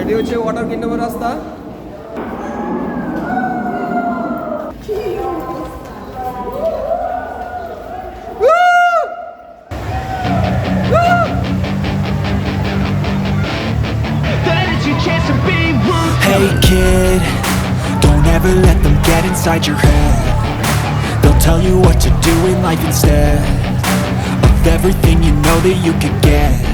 এটি হচ্ছে ওয়াটার কিংডমের রাস্তা That is your chance to be one. Hey kid, don't ever let them get inside your head They'll tell you what to do in life instead Of everything you know that you could get Don't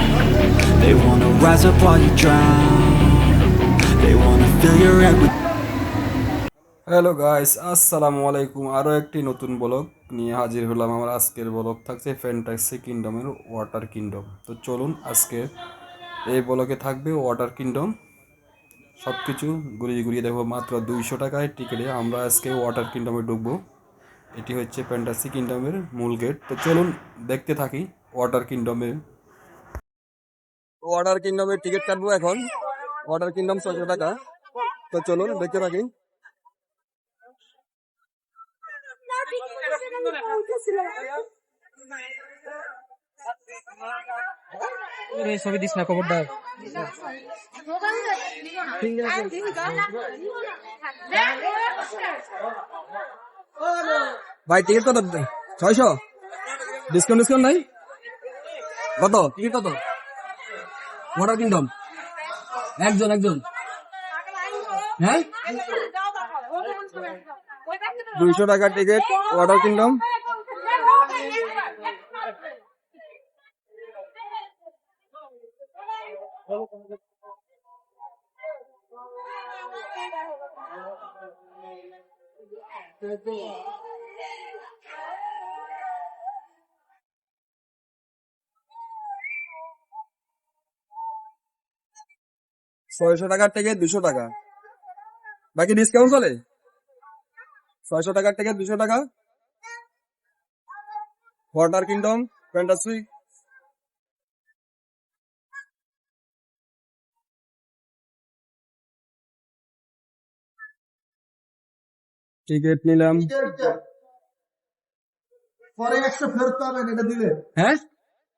they wanna rise up while you drown. They wanna fill your head with hello guys আসসালামু আলাইকুম আরও একটি নতুন blog নিয়ে হাজির হলাম আমার আজকের ব্লগ থাকছে ফ্যান্টাসি কিংডমের ওয়াটার কিংডম তো চলুন আজকে এই ব্লগে থাকবে ওয়াটার কিংডম সব কিছু ঘুরিয়ে ঘুরিয়ে দেখব। মাত্র দুইশো টাকায় টিকিটে আমরা আজকে ওয়াটার কিংডমে ঢুকবো। এটি হচ্ছে ফ্যান্টাসি কিংডমের মূল গেট তো চলুন দেখতে থাকি ওয়াটার কিংডমের ওয়াটার কিংডমের টিকিট কাটবো এখন। ওয়াটার কিংডম ছয়শো টাকা। তো চলুন দেখতে থাকি ছবি দিস না খবরটা। ভাই টিকিট কত? ছয়শো? ডিসকাউন্ট ডিসকাউন্ট নাই? কত? টিকিট কত? ওয়াটার কিংডম একজন একজন হ্যাঁ দুইশো টাকা টিকিট ওয়াটার কিংডম ছয়শো টাকার থেকে দুশো টাকা। বাকি ডিসকাউন্ট চলে? ছয়শো টাকার থেকে দুশো টাকা। ওয়াটার কিংডম ফ্যান্টাসি টিকিট নিলাম। পরে একশো ফেরত পাবেন এটা দিলে। হ্যাঁ?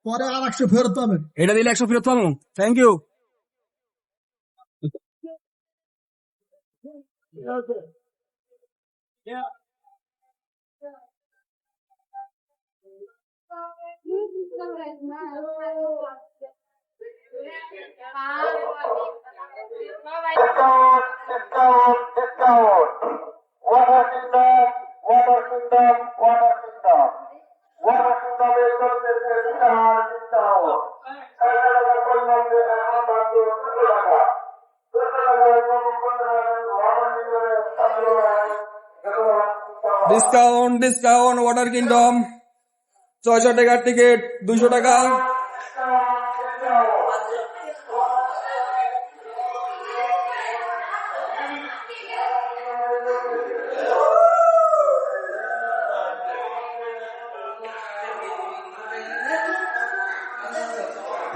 পরে আর একশো ফেরত পাবেন। এটা দিলে একশো ফেরত পাবো। Thank you You know that? Yeah. Get down, get down, get down. What a kingdom, what a kingdom, what discount discount water kingdom ছয়শো টাকার টিকিট দুইশো টাকা।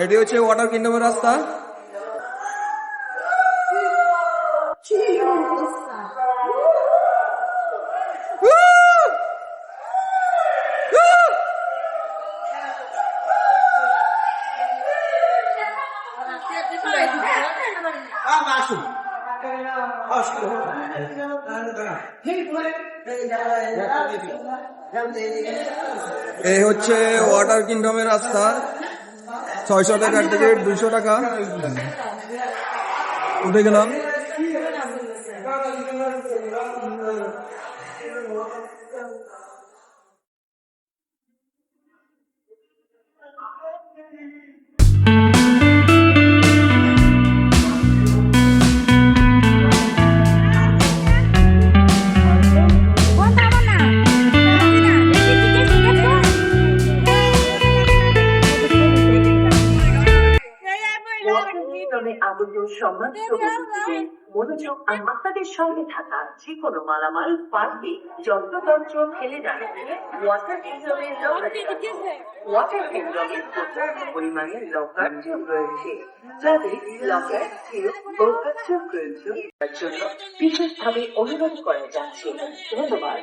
এটি হচ্ছে ওয়াটার কিংডমের রাস্তা। এই হচ্ছে ওয়াটার কিংডমের রাস্তা। ছয়শো টাকার টিকিট দুইশো টাকা। উঠে গেলাম। সম্মানিত অতিথিদের মনোযোগ আর সঙ্গে থাকা যে কোনো মালামাল পারবে। যন্ত্রতন্ত্র ফেলে দাঁড়াতে ওয়াটার কিংডমের ওয়াটার কিংডমে প্রচণ্ড পরিমাণে লকার রয়েছে। যাদের লকার ও চোখ রয়েছে তার জন্য বিশেষভাবে অনুরোধ করা যাচ্ছে। ধন্যবাদ।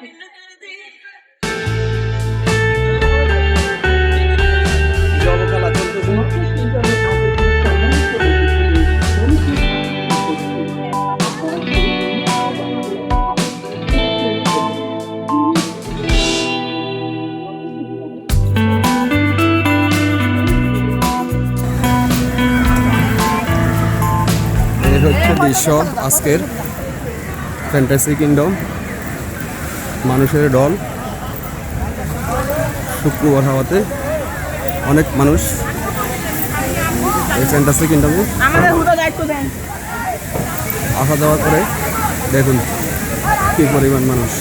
দৃশ্য আজকের ফ্যান্টাসি কিংডম মানুষের দল। শুক্রবার হওয়াতে অনেক মানুষ এই ফ্যান্টাসি কিংডমে আসা যাওয়া করে। দেখুন কি পরিমাণ মানুষ।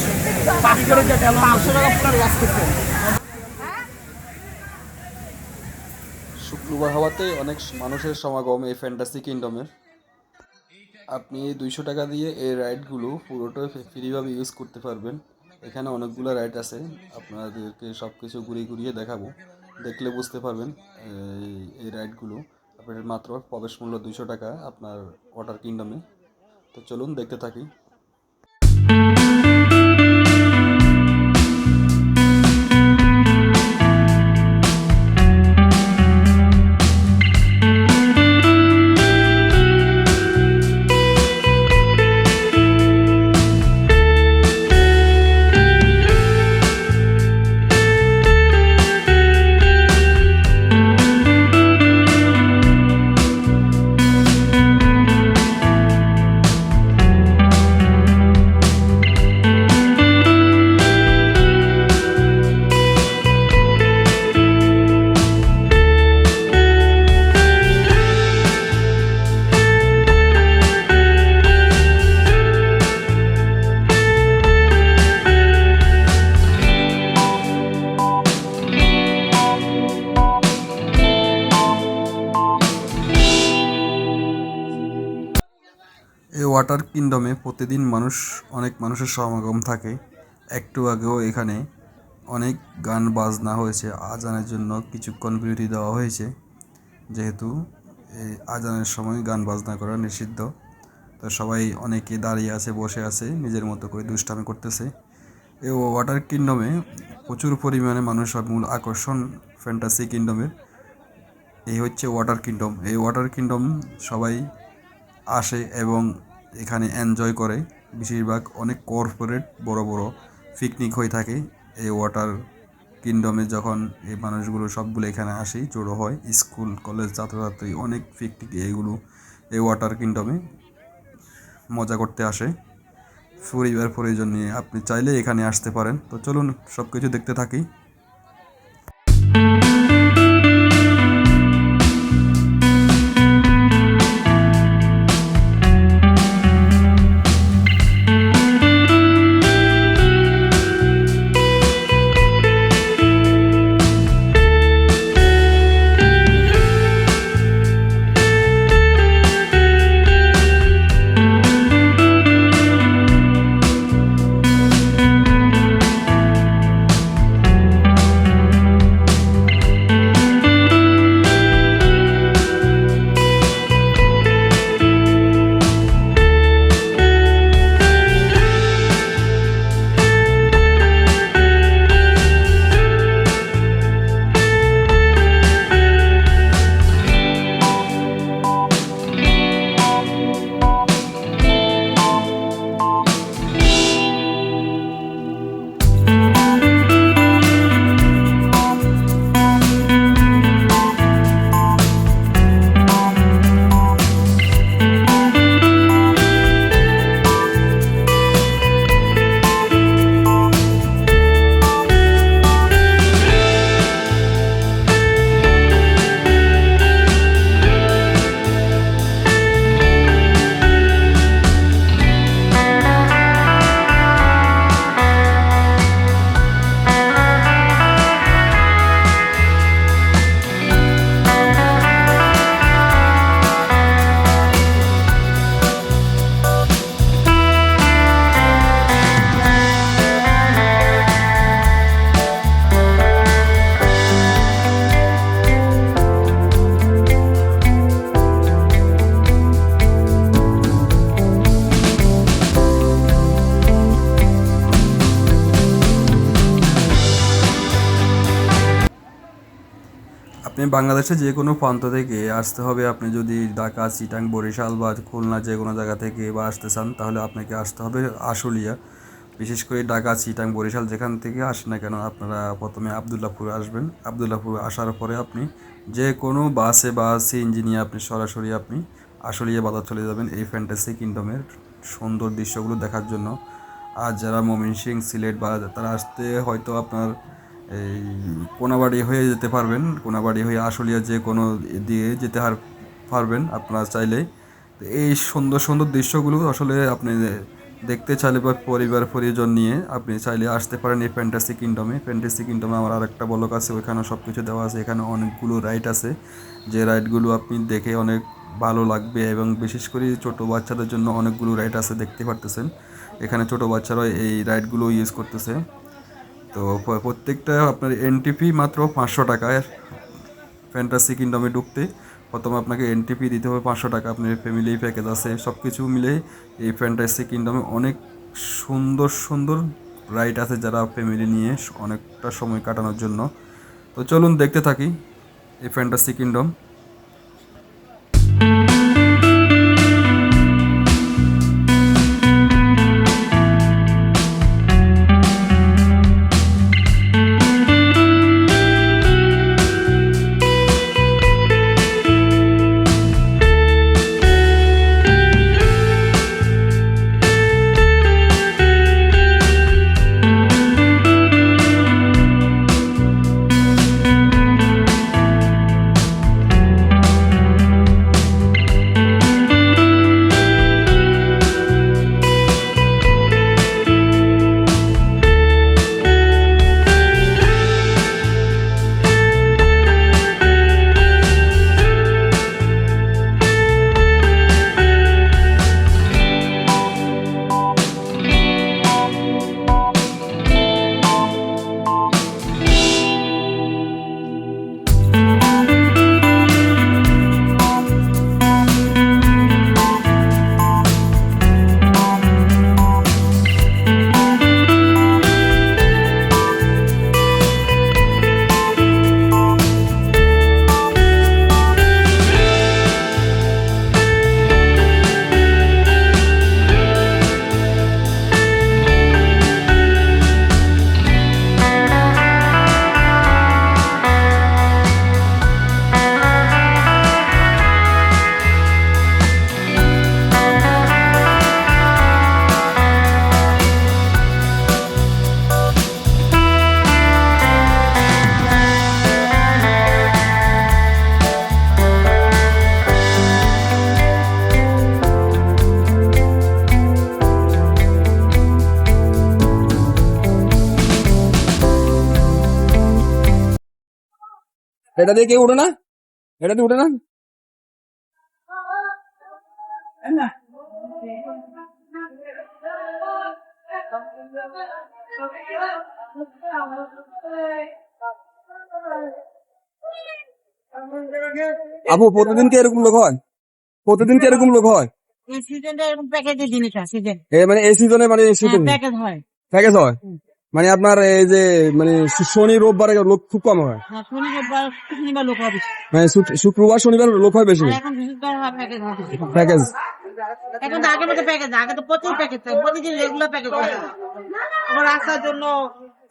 শুক্রবার হওয়াতে অনেক মানুষের সমাগম এই ফ্যান্টাসি কিংডমের আপনি দুইশো টাকা দিয়ে এই রাইডগুলো পুরোটাই ফ্রিভাবে ইউজ করতে পারবেন। এখানে অনেকগুলো রাইড আছে। আপনাদেরকে সব কিছু ঘুরিয়ে ঘুরিয়ে দেখাবো। দেখলে বুঝতে পারবেন, এই এই রাইডগুলো। আপনার মাত্র প্রবেশ মূল্য দুইশো টাকা আপনার ওয়াটার কিংডমে তো চলুন দেখতে থাকি। ওয়াটার কিংডমে প্রতিদিন মানুষ, অনেক মানুষের সমাগম থাকে। একটু আগেও এখানে অনেক গান বাজনা হয়েছে। আজানের জন্য কিছুক্ষণ বিরতি দেওয়া হয়েছে। যেহেতু এই আজানের সময় গান বাজনা করা নিষিদ্ধ। তো সবাই অনেকে দাঁড়িয়ে আছে, বসে আছে, নিজের মতো করে দুষ্টামি করতেছে। এই ওয়াটার কিংডমে প্রচুর পরিমাণে মানুষ মূল আকর্ষণ ফ্যান্টাসি কিংডমের এই হচ্ছে ওয়াটার কিংডম এই ওয়াটার কিংডম সবাই আসে এবং এখানে এনজয় করে। বেশিরভাগ অনেক কর্পোরেট বড় বড় পিকনিক হয়ে থাকে। এই ওয়াটার কিংডমে যখন এই মানুষগুলো সবগুলো এখানে আসে, জড়ো হয় স্কুল কলেজ ছাত্রছাত্রী, অনেক পিকনিক এইগুলো এই ওয়াটার কিংডমে মজা করতে আসে। পরিবার পরিজন নিয়ে আপনি চাইলে এখানে আসতে পারেন। তো চলুন সব কিছু দেখতে থাকি। বাংলাদেশে যে কোনো প্রান্ত থেকে আসতে হবে। আপনি যদি ঢাকা, চিটাং, বরিশাল বা খুলনা যে কোনো জায়গা থেকে বা আসতে চান, তাহলে আপনাকে আসতে হবে আশুলিয়া। বিশেষ করে ঢাকা, চিটাং, বরিশাল যেখান থেকে আসেন না কেন, আপনারা প্রথমে আবদুল্লাপুর আসবেন। আবদুল্লাপুর আসার পরে আপনি যে কোনো বাসে বা সিএনজি নিয়ে আপনি সরাসরি আপনি আশুলিয়া বাজার চলে যাবেন এই ফ্যান্টাসি কিংডমের সুন্দর দৃশ্যগুলো দেখার জন্য। আর যারা ময়মনসিং সিলেট বা তারা আসতে হয়তো আপনার এই কোনাবাড়ি হয়ে যেতে পারবেন। কোনাবাড়ি হয়ে আশুলিয়া যে কোনো দিয়ে যেতে পারবেন আপনারা চাইলে তো এই সুন্দর সুন্দর দৃশ্যগুলো আসলে আপনি দেখতে চাইলে বা পরিবার, পরিজন নিয়ে আপনি চাইলে আসতে পারেন এই ফ্যান্টাসি কিংডমে ফ্যান্টাসি কিংডমে আমার আরেকটা বলক আছে, ওইখানে সব কিছু দেওয়া আছে। এখানে অনেকগুলো রাইড আছে। যে রাইডগুলো আপনি দেখে অনেক ভালো লাগবে এবং বিশেষ করে ছোট বাচ্চাদের জন্য অনেকগুলো রাইড আছে, দেখতে পারতেছেন। এখানে ছোট বাচ্চারা এই রাইডগুলো ইউজ করতেছে। তো প্রত্যেকটা আপনার এনটিপি মাত্র পাঁচশো টাকায় ফ্যান্টাসি কিংডমে ঢুকতে প্রথমে আপনাকে এনটিপি দিতে হবে পাঁচশো টাকা। আপনার ফ্যামিলি প্যাকেজ আছে সব কিছু মিলে এই ফ্যান্টাসি কিংডমে অনেক সুন্দর সুন্দর রাইড আছে যারা ফ্যামিলি নিয়ে অনেকটা সময় কাটানোর জন্য। তো চলুন দেখতে থাকি এই ফ্যান্টাসি কিংডম এটা দিয়ে কেউ উঠে না? এটা দিয়ে উঠে না? আপু প্রতিদিন কি এরকম লোক হয়? প্রতিদিন কি এরকম লোক হয়? এই সিজনটা এরকম প্যাকেজের জিনিস আছে মানে এই সিজনে মানে এই সিজনে প্যাকেজ হয়। প্যাকেজ হয়? মানে আপনার এই যে মানে শনি রোববার লোক খুব কম হয়। হ্যাঁ, মানে শুক্রবার শনিবার লোক হয় বেশি। প্যাকেজ এখন তো আগের মতো প্যাকেজ আগে তো প্রচুর প্যাকেজ থাকে প্রতিদিন রেগুলার প্যাকেজ আমার রাস্তার জন্য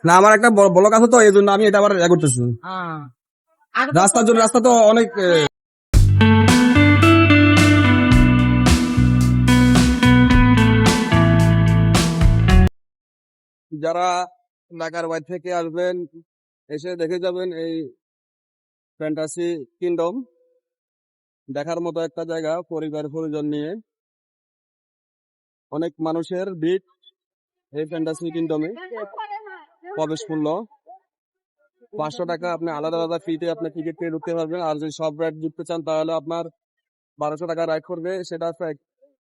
না আমার একটা ব্লক আছে তো এই জন্য আমি এটা আবার করতেছি। হ্যাঁ। রাস্তার জন্য রাস্তা তো অনেক যারা ঢাকার বাইরে থেকে আসবেন, এসে দেখে যাবেন এই ফ্যান্টাসি কিংডম দেখার মতো একটা জায়গা, পরিবার, পরিজন নিয়ে। অনেক মানুষের ভিড় এই ফ্যান্টাসি কিংডমে প্রবেশ মূল্য। পাঁচশো টাকা আপনি আলাদা আলাদা ফিতে আপনি টিকিট কেটে ঢুকতে পারবেন। আর যদি সব রাইড ঢুকতে চান, তাহলে আপনার বারোশো টাকা রাইড করবে, সেটা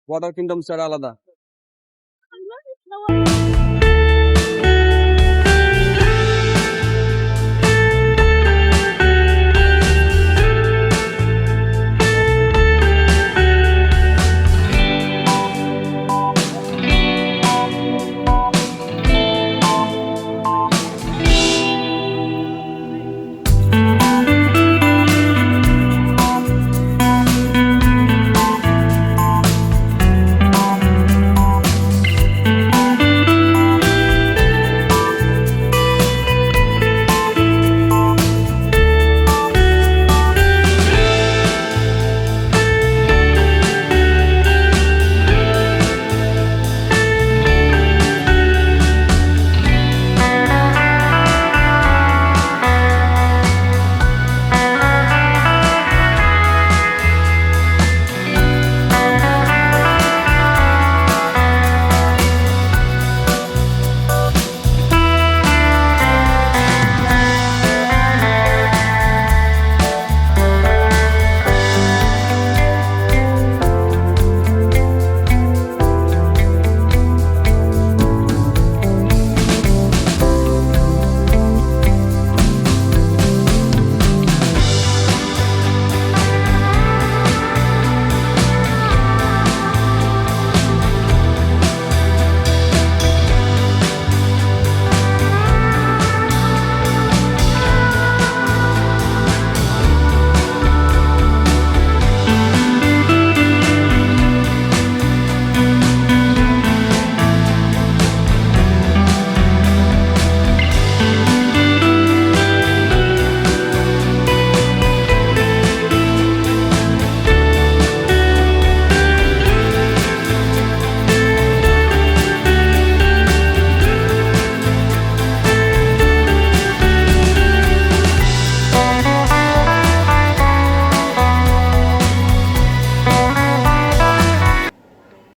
ওয়াটার কিংডম ছাড়া আলাদা।